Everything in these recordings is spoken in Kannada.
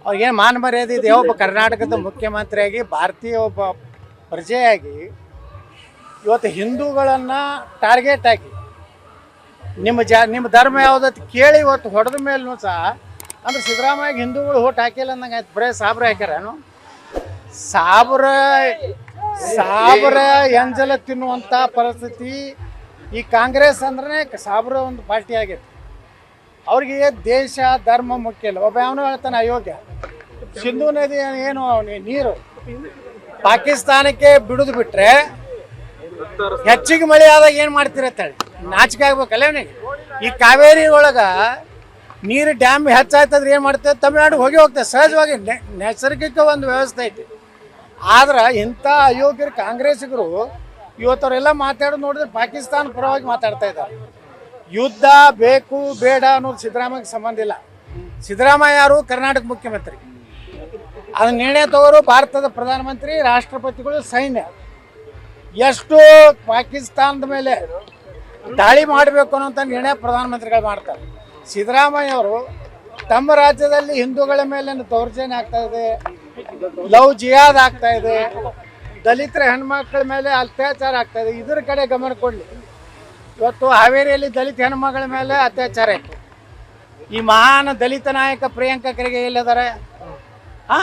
ಅವ್ರಿಗೇನು ಮಾನ ಮರ್ಯಾದೆ ಇದೆ? ಒಬ್ಬ ಕರ್ನಾಟಕದ ಮುಖ್ಯಮಂತ್ರಿಯಾಗಿ, ಭಾರತೀಯ ಒಬ್ಬ ಪ್ರಜೆಯಾಗಿ ಇವತ್ತು ಹಿಂದೂಗಳನ್ನು ಟಾರ್ಗೆಟ್ ಆಗಿ ನಿಮ್ಮ ಜಾ, ನಿಮ್ಮ ಧರ್ಮ ಯಾವುದತ್ತು ಕೇಳಿ ಇವತ್ತು ಹೊಡೆದ ಮೇಲೂ ಸಹ ಅಂದ್ರೆ ಸಿದ್ದರಾಮಯ್ಯ ಹಿಂದೂಗಳು ಓಟ್ ಹಾಕಿಲ್ಲ ಅಂದಂಗೆ ಆಯ್ತು. ಬರೇ ಸಾಬ್ರ ಹಾಕ್ಯಾರೇನು? ಸಾಬ್ರ ಸಾಬ್ರ ಎಂಜಲ ತಿನ್ನುವಂಥ ಪರಿಸ್ಥಿತಿ ಈ ಕಾಂಗ್ರೆಸ್ ಅಂದ್ರೆ ಸಾಬ್ರ ಒಂದು ಪಾರ್ಟಿ ಆಗೈತೆ ಅವ್ರಿಗೆ ದೇಶ, ಧರ್ಮ ಮುಖ್ಯ ಇಲ್ಲ. ಒಬ್ಬ ಅವನು ಹೇಳ್ತಾನೆ, ಅಯೋಗ್ಯ. ಸಿಂಧು ನದಿ ಏನು ನೀರು. ಪಾಕಿಸ್ತಾನಕ್ಕೆ ಬಿಡುದು ಬಿಟ್ರೆ ಹೆಚ್ಚಿಗೆ ಮಳೆ ಆದಾಗ ಏನು ಮಾಡ್ತಿರತ್ತೇಳಿ ನಾಚಿಕೆ ಆಗ್ಬೇಕಲ್ಲ ಅವನಿಗೆ. ಈ ಕಾವೇರಿ ಒಳಗ ನೀರು ಡ್ಯಾಮ್ ಹೆಚ್ಚಾಯ್ತಂದ್ರೆ ಏನು ಮಾಡ್ತದೆ ತಮಿಳ್ನಾಡು ಹೋಗಿ ಹೋಗ್ತದೆ ಸಹಜವಾಗಿ ನೈಸರ್ಗಿಕ ಒಂದು ವ್ಯವಸ್ಥೆ ಐತಿ. ಆದ್ರೆ ಇಂಥ ಅಯೋಗ್ಯರು ಕಾಂಗ್ರೆಸ್ಸಿಗರು ಇವತ್ತವರೆಲ್ಲ ಮಾತಾಡೋದು ನೋಡಿದ್ರೆ ಪಾಕಿಸ್ತಾನ ಪರವಾಗಿ ಮಾತಾಡ್ತಾ ಇದ್ದಾರೆ. ಯುದ್ಧ ಬೇಕು, ಬೇಡ ಅನ್ನೋದು ಸಿದ್ದರಾಮಯ್ಯಗೆ ಸಂಬಂಧ ಇಲ್ಲ. ಸಿದ್ದರಾಮಯ್ಯ ಯಾರು? ಕರ್ನಾಟಕ ಮುಖ್ಯಮಂತ್ರಿ. ಅದನ್ನ ನಿರ್ಣಯ ತಗೋರು ಭಾರತದ ಪ್ರಧಾನಮಂತ್ರಿ, ರಾಷ್ಟ್ರಪತಿಗಳು, ಸೈನ್ಯ. ಎಷ್ಟು ಪಾಕಿಸ್ತಾನದ ಮೇಲೆ ದಾಳಿ ಮಾಡಬೇಕು ಅನ್ನೋಂಥ ನಿರ್ಣಯ ಪ್ರಧಾನಮಂತ್ರಿಗಳು ಮಾಡ್ತಾರೆ. ಸಿದ್ದರಾಮಯ್ಯ ಅವರು ತಮ್ಮ ರಾಜ್ಯದಲ್ಲಿ ಹಿಂದೂಗಳ ಮೇಲೆ ದೌರ್ಜನ್ಯ ಆಗ್ತಾ ಇದೆ, ಲವ್ ಜಿಯಾದ್ ಆಗ್ತಾ ಇದೆ, ದಲಿತರ ಹೆಣ್ಮಕ್ಳ ಮೇಲೆ ಅತ್ಯಾಚಾರ ಆಗ್ತಾ ಇದೆ, ಇದ್ರ ಕಡೆ ಗಮನ ಕೊಡಲಿ. ಇವತ್ತು ಹಾವೇರಿಯಲ್ಲಿ ದಲಿತ ಹೆಣ್ಮಗಳ ಮೇಲೆ ಅತ್ಯಾಚಾರ ಇತ್ತು. ಈ ಮಹಾನ್ ದಲಿತ ನಾಯಕ ಪ್ರಿಯಾಂಕ ಖರ್ಗೆ ಎಲ್ಲಿದ್ದಾರೆ? ಆ?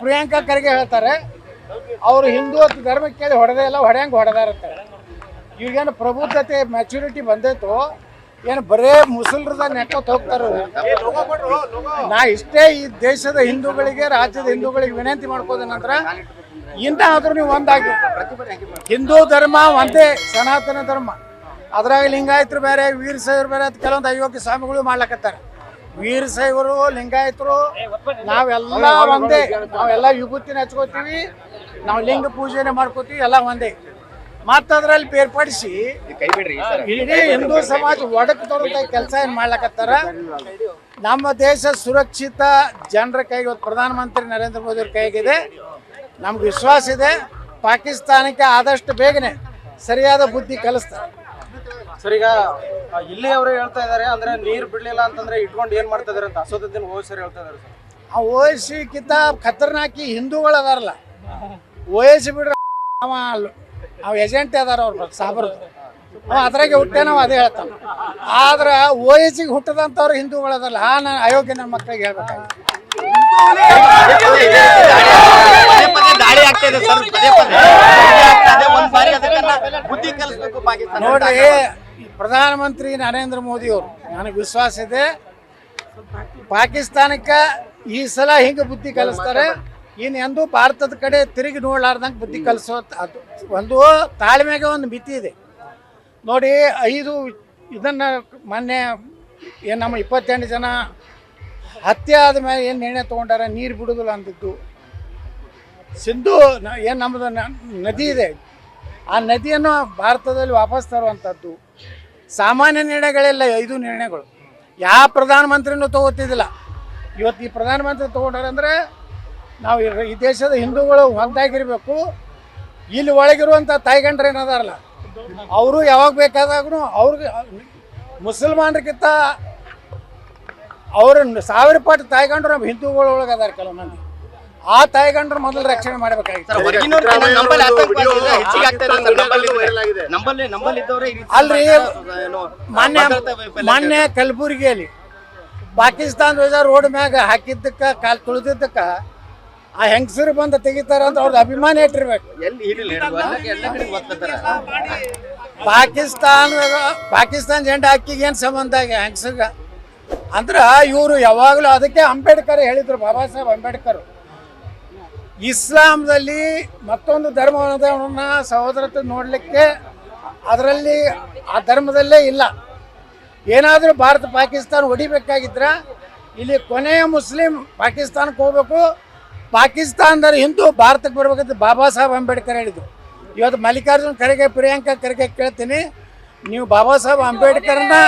ಪ್ರಿಯಾಂಕಾ ಖರ್ಗೆ ಹೇಳ್ತಾರೆ, ಅವರು ಹಿಂದೂ ಧರ್ಮಕ್ಕೆ ಹೊಡೆದೇ ಇಲ್ಲ, ಹೊಡೆಯಂಗೆ ಹೊಡೆದಾರತ್ತೆ ಇವ್ರಿಗೇನು ಪ್ರಬುದ್ಧತೆ ಮೆಚುರಿಟಿ ಬಂದೈತು ಏನು ಬರೇ ಮುಸಲ್ರದ ನೆಟ್ಟೋತ್ ಹೋಗ್ತಾರ ನಾ ಇಷ್ಟೇ ಈ ದೇಶದ ಹಿಂದೂಗಳಿಗೆ, ರಾಜ್ಯದ ಹಿಂದೂಗಳಿಗೆ ವಿನಂತಿ ಮಾಡ್ಕೋದ ನಂತರ ಇನ್ನಾದ್ರೂ ನೀವು ಒಂದಾಗಿ. ಹಿಂದೂ ಧರ್ಮ ಒಂದೇ, ಸನಾತನ ಧರ್ಮ. ಅದ್ರಾಗ ಲಿಂಗಾಯತರು ಬೇರೆ ವೀರಶೈವರು ಬೇರೆ ಅಂತ ಕೆಲವೊಂದು ಅಯೋಗ್ಯ ಸ್ವಾಮಿಗಳು ಮಾಡ್ಲಕತ್ತಾರೆ. ವೀರಶೈವರು ಲಿಂಗಾಯತರು ನಾವೆಲ್ಲ ಒಂದೇ. ನಾವೆಲ್ಲ ವಿಭೂತಿನ ಹಚ್ಕೋತೀವಿ. ನಾವು ಲಿಂಗ ಪೂಜೆನೆ ಮಾಡ್ಕೋತೀವಿ ಎಲ್ಲ ಒಂದೇ. ಮತ್ತದ್ರಲ್ಲಿ ಬೇರ್ಪಡಿಸಿ ಇಡೀ ಹಿಂದೂ ಸಮಾಜ ಒಡಕ್ ತೊಡಕ ಕೆಲಸ ಏನು ಮಾಡ್ಲಕತ್ತಾರ? ನಮ್ಮ ದೇಶ ಸುರಕ್ಷಿತ ಜನರ ಕೈಗೆ ಇವತ್ತು ಪ್ರಧಾನಮಂತ್ರಿ ನರೇಂದ್ರ ಮೋದಿ ಅವ್ರ ಕೈಗಿದೆ ನಮ್ಗೆ ವಿಶ್ವಾಸ ಇದೆ. ಪಾಕಿಸ್ತಾನಕ್ಕೆ ಆದಷ್ಟು ಬೇಗನೆ ಸರಿಯಾದ ಬುದ್ಧಿ ಕಲಿಸ್ತಾರೆ. ಸರ್ ಈಗ ಇಲ್ಲಿ ಅವರು ಹೇಳ್ತಾ ಇದಾರೆ ಅಂದ್ರೆ ನೀರ್ ಬಿಡ್ಲಿಲ್ಲ ಅಂತಂದ್ರೆ ಇಟ್ಕೊಂಡು ಏನ್ ಮಾಡ್ತಾ ಇದಾರೆ ಅಂತ? ಅಸೋದಿನ ಸರ್ ಹೇಳ್ತಾ ಇದಾರೆ ಸರ್. ಆ ಓಯಸಿಕ್ಕಿಂತ ಖತರ್ನಾಕಿ ಹಿಂದೂಗಳು ಅದಾರಲ್ಲ. ಓಯಸಿ ಬಿಡ್ರ ಅವ ಅಲ್ಲ- ಅವ ಏಜೆಂಟ್ ಅದಾರ ಅವ್ರ ಸಾಬರ್ ಅವ ಅದ್ರಾಗೆ ಹುಟ್ಟೆ ನಾವು ಅದೇ ಹೇಳ್ತಾನೆ. ಆದ್ರೆ ಓಯಸಿಗೆ ಹುಟ್ಟದಂತವ್ರು ಹಿಂದೂಗಳು ಅದಲ್ಲ ಆ ನಾನು ಅಯೋಗ್ಯ ನನ್ನ ಮಕ್ಕಳಿಗೆ ಹೇಳ್ಬೇಕಾಗಿತ್ತು ಪದೇ ಪದೇ ದಾಳಿ ಆಗ್ತಾ ಇದೆ ಸರ್ ಪದೇ ಪದೇ ದಾಳಿ ಆಗ್ತಾ ಒಂದ್ ಬಾರಿ ಅದನ್ನ ಬುದ್ಧಿ ಕಲಿಸ್ಬೇಕು ಪಾಕಿಸ್ತಾನ ನೋಡಿ ಪ್ರಧಾನಮಂತ್ರಿ ನರೇಂದ್ರ ಮೋದಿ ಅವರು ನನಗೆ ವಿಶ್ವಾಸ ಇದೆ, ಪಾಕಿಸ್ತಾನಕ್ಕೆ ಈ ಸಲ ಹಿಂಗೆ ಬುದ್ಧಿ ಕಲಿಸ್ತಾರೆ. ಇನ್ನು ಎಂದೂ ಭಾರತದ ಕಡೆ ತಿರುಗಿ ನೋಡ್ಲಾರ್ದಂಗೆ ಬುದ್ಧಿ ಕಲಿಸೋ ಅದು. ಒಂದು ತಾಳ್ಮೆಗೆ ಒಂದು ಮಿತಿ ಇದೆ. ನೋಡಿ, ಐದು ಇದನ್ನು ಮೊನ್ನೆ ಏನು ನಮ್ಮ ಇಪ್ಪತ್ತೆಂಟು ಜನ ಹತ್ಯೆ ಆದ ಮೇಲೆ ಏನು ನಿರ್ಣಯ ತೊಗೊಂಡಾರ? ನೀರು ಬಿಡುದಿಲ್ಲ ಅಂದಿದ್ದು. ಸಿಂಧು ಏನು ನಮ್ಮದು ನದಿ ಇದೆ. ಆ ನದಿಯನ್ನು ಭಾರತದಲ್ಲಿ ವಾಪಸ್ ತರುವಂಥದ್ದು ಸಾಮಾನ್ಯ ನಿರ್ಣಯಗಳೆಲ್ಲ ಐದು ನಿರ್ಣಯಗಳು. ಯಾವ ಪ್ರಧಾನಮಂತ್ರಿನೂ ತಗೋತಿದ್ದಿಲ್ಲ. ಇವತ್ತು ಈ ಪ್ರಧಾನಮಂತ್ರಿ ತಗೊಂಡಾರಂದ್ರೆ ನಾವು ಈ- ದೇಶದ ಹಿಂದೂಗಳು ಒಂದಾಗಿರಬೇಕು ಇಲ್ಲಿ ಒಳಗಿರುವಂಥ ತಾಯ್ಗಂಡ್ರೆ ಏನದಾರಲ್ಲ, ಅವರು ಯಾವಾಗ ಬೇಕಾದಾಗೂ ಅವ್ರಿಗೆ, ಮುಸಲ್ಮಾನರಿಗಿಂತ ಅವ್ರ ಸಾವಿರ ಪಟ್ಟು ತಾಯ್ಗಂಡ್ರು ನಮ್ಮ ಹಿಂದೂಗಳೊಳಗದಾರೆ ಒಳಗೆ ಅದಾರ ಕೆಲವು ಮಂದಿ. ಆ ತಾಯ್ಗಂಡ್ರು ಮೊದಲು ರಕ್ಷಣೆ ಮಾಡಬೇಕಾಗಿತ್ತು. ಅಲ್ರಿ ಮೊನ್ನೆ ಮಾತಾಡ್ತಾ ಕಲಬುರಗಿಯಲ್ಲಿ ಪಾಕಿಸ್ತಾನ ಧ್ವಜ ರೋಡ್ ಮ್ಯಾಗ ಹಾಕಿದ್ದಕ್ಕ ಕಾಲ್ ತುಳಿದಿದ್ದಕ್ಕ ಆ ಹೆಂಗಸರು ಬಂದು ತೆಗಿತಾರ ಅಂತ ಅವ್ರದ್ದು ಅಭಿಮಾನ ಇಟ್ಟಿರ್ಬೇಕು. ಪಾಕಿಸ್ತಾನ ಪಾಕಿಸ್ತಾನ ಜೆಂಡ ಅಕ್ಕಿಗೆ ಏನು ಸಂಬಂಧ ಆಗಿ ಹೆಂಗಸರ್ಗ? ಅಂದ್ರೆ ಇವರು ಯಾವಾಗಲೂ ಅದಕ್ಕೆ ಅಂಬೇಡ್ಕರ್ ಹೇಳಿದ್ರು ಬಾಬಾ ಸಾಹೇಬ್ ಅಂಬೇಡ್ಕರ್. ಇಸ್ಲಾಂದಲ್ಲಿ ಮತ್ತೊಂದು ಧರ್ಮವನ್ನು ಸಹೋದರತೆ ನೋಡಲಿಕ್ಕೆ ಅದರಲ್ಲಿ ಆ ಧರ್ಮದಲ್ಲೇ ಇಲ್ಲ. ಏನಾದರೂ ಭಾರತ ಪಾಕಿಸ್ತಾನ ಹೊಡಿಬೇಕಾಗಿದ್ರೆ ಇಲ್ಲಿ ಕೊನೆಯ ಮುಸ್ಲಿಂ ಪಾಕಿಸ್ತಾನಕ್ಕೆ ಹೋಗ್ಬೇಕು. ಪಾಕಿಸ್ತಾನದಲ್ಲಿ ಹಿಂದೂ ಭಾರತಕ್ಕೆ ಬರ್ಬೇಕಂತ ಬಾಬಾ ಸಾಹೇಬ್ ಅಂಬೇಡ್ಕರ್ ಹೇಳಿದ್ರು. ಇವತ್ತು ಮಲ್ಲಿಕಾರ್ಜುನ್ ಖರ್ಗೆ ಪ್ರಿಯಾಂಕಾ ಖರ್ಗೆ ಕೇಳ್ತೀನಿ. ನೀವು ಬಾಬಾ ಸಾಹೇಬ್ ಅಂಬೇಡ್ಕರ್ನ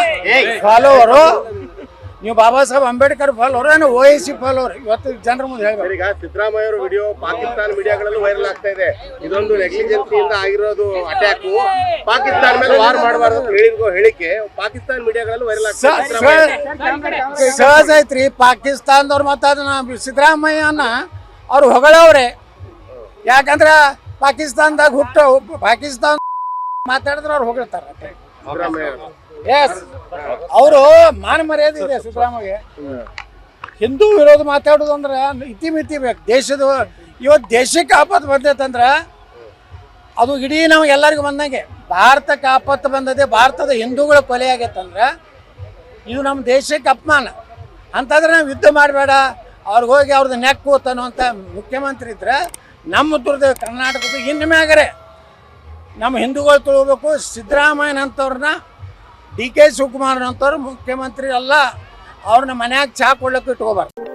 ಫಾಲೋವರು ನೀವು ಬಾಬಾ ಸಾಹೇಬ್ ಅಂಬೇಡ್ಕರ್ ಫಾಲೋರ್ ಏನು ಓ ಎ ಸಿ ಫಾಲೋರ್ ಇವತ್ತು ಜನರ ಮುಂದೆ ಹೇಳ್ಬೇಕು. ಈಗ ಸಿದ್ದರಾಮಯ್ಯ ಅವರ ವಿಡಿಯೋ ಪಾಕಿಸ್ತಾನ ಮೀಡಿಯಾಗಳಲ್ಲೂ ವೈರಲ್ ಆಗ್ತಾ ಇದೆ. ಇದೊಂದು ನೆಗ್ಲಿಜೆನ್ಸಿಯಿಂದ ಆಗಿರೋದು ಅಟ್ಯಾಕ್ ಪಾಕಿಸ್ತಾನ ಮೇಲೆ ವಾರ್ ಮಾಡಬಾರ್ದು ಅಂತ ಹೇಳಿರೋ ಹೇಳಿಕೆ ಪಾಕಿಸ್ತಾನ ಮೀಡಿಯಾಗಳಲ್ಲೂ ವೈರಲ್ ಆಗ್ತಾ ಸಹಜ ಐತ್ರಿ ಪಾಕಿಸ್ತಾನದವ್ರು ಮತ್ತು ಅದನ್ನ ಸಿದ್ದರಾಮಯ್ಯನ ಅವ್ರು ಹೊಗಳವ್ರೆ. ಯಾಕಂದ್ರ ಪಾಕಿಸ್ತಾನದಾಗ ಹುಟ್ಟು ಪಾಕಿಸ್ತಾನ ಮಾತಾಡಿದ್ರೆ ಅವ್ರು ಹೊಗಳ್ತಾರೆ. ಎಸ್ ಅವರು ಮಾನ ಮರ್ಯಾದೆ ಇದೆ ಸಿದ್ದರಾಮಯ್ಯ. ಹಿಂದೂ ವಿರೋಧ ಮಾತಾಡೋದು ಅಂದ್ರೆ ಇತಿಮಿತಿ ಬೇಕು. ದೇಶದ ಇವತ್ತು ದೇಶಕ್ಕೆ ಆಪತ್ತು ಬಂದೈತಂದ್ರೆ ಅದು ಇಡೀ ನಮ್ಗೆ ಎಲ್ಲರಿಗೂ ಬಂದಂಗೆ. ಭಾರತಕ್ಕೆ ಆಪತ್ತು ಬಂದದೆ ಭಾರತದ ಹಿಂದೂಗಳ ಕೊಲೆ ಆಗೈತಂದ್ರೆ ಇದು ನಮ್ಮ ದೇಶಕ್ಕೆ ಅಪಮಾನ. ಅಂತಂದ್ರೆ ನಾವು ಯುದ್ಧ ಮಾಡಬೇಡ. ಅವ್ರಿಗೆ ಹೋಗಿ ಅವ್ರದ್ದು ನೆಕ್ಕು ಅಂತ ಮುಖ್ಯಮಂತ್ರಿ ಇದ್ರೆ ನಮ್ಮ ದುರ್ದ ಕರ್ನಾಟಕದ ಇನ್ನು ಮ್ಯಾಗರೆ. ನಮ್ಮ ಹಿಂದೂಗಳು ತಿಳ್ಬೇಕು. ಸಿದ್ದರಾಮಯ್ಯನಂಥವ್ರನ್ನ ಡಿ ಕೆ ಶಿವಕುಮಾರ್ನಂಥವ್ರು ಮುಖ್ಯಮಂತ್ರಿ ಅಲ್ಲ ಅವ್ರನ್ನ ಮನ್ಯಾಗ ಚಹಾ ಕೊಡ್ಲಕ್ಕೆ ಇಟ್ಕೋಬಾರ್ದು.